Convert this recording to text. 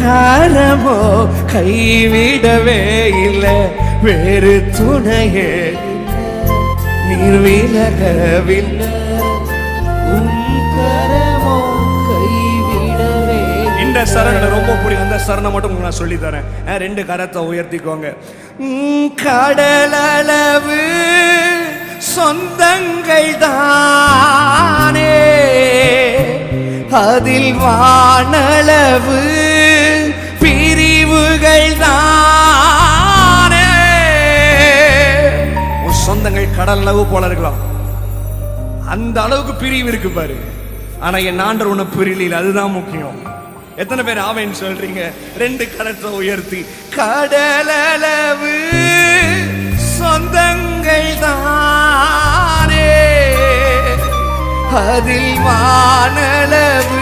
காரமோ கைவிடவே இல்லை. வேறு துணையே நீர் விலகவில்லை. கைவிடவே இந்த சரணை ரொம்ப பிடிக்கும் அந்த சரணை மட்டும் உங்களுக்கு நான் சொல்லி தரேன் ரெண்டு கரத்தை உயர்த்திக்கோங்க. உம், கடலளவு சொந்தங்கள் தானே அதில் வானளவு பிரிவுகள் தானே. உன் சொந்தங்கள் கடல் அளவு போல இருக்கலாம். அந்த அளவுக்கு பிரிவு இருக்கு பாரு. ஆனா என் ஆண்டர் உன பிரியல அதுதான் முக்கியம். எத்தனை பேர் ஆவேன்னு சொல்றீங்க? ரெண்டு கடற்ற உயர்த்தி கடலளவு அதில் வானளவு